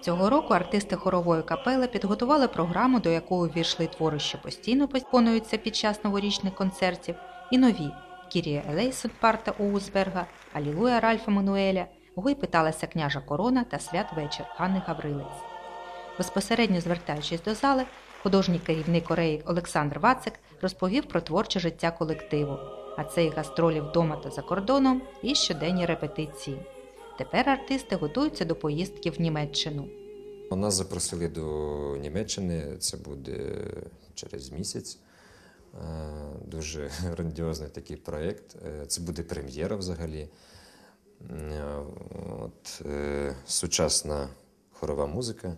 Цього року артисти хорової капели підготували програму, до якої увійшли твори, що постійно виконуються під час новорічних концертів, і нові Кірія Елейсон Парта Оузберга, Алілуя Ральфа Мануеля, Гой питалася княжа Корона та святвечір Ганни Гаврилець. Безпосередньо звертаючись до зали, художній керівник Кореї Олександр Вацик розповів про творче життя колективу, а це і гастролі вдома та за кордоном, і щоденні репетиції. Тепер артисти готуються до поїздки в Німеччину. Нас запросили до Німеччини, це буде через місяць. Е, Дуже грандіозний такий проєкт. Е, Це буде прем'єра взагалі. Е, От, сучасна хорова музика.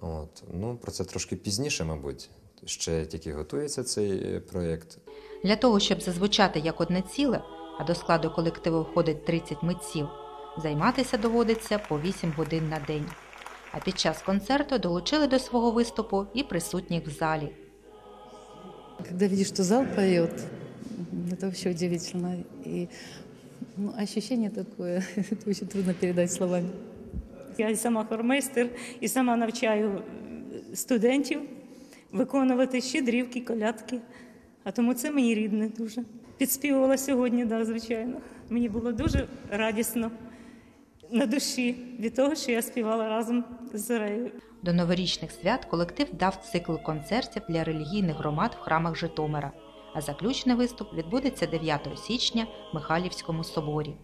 От. Ну, про це трошки пізніше, мабуть. Ще тільки готується цей проєкт. Для того, щоб зазвучати як одне ціле, а до складу колективу входить 30 митців, займатися доводиться по 8 годин на день. А під час концерту долучили до свого виступу і присутніх в залі. Когда видишь, что зал поет, это вообще удивительно. И ну, ощущение такое, это очень трудно передать словами. Я і сама хормейстер, і сама навчаю студентів виконувати щедрівки, колядки. А тому це мені рідне дуже. Підспівувала сьогодні, да, звичайно. Мені було дуже радісно на душі від того, що я співала разом з Зорею. До новорічних свят колектив дав цикл концертів для релігійних громад в храмах Житомира, а заключний виступ відбудеться 9 січня в Михайлівському соборі.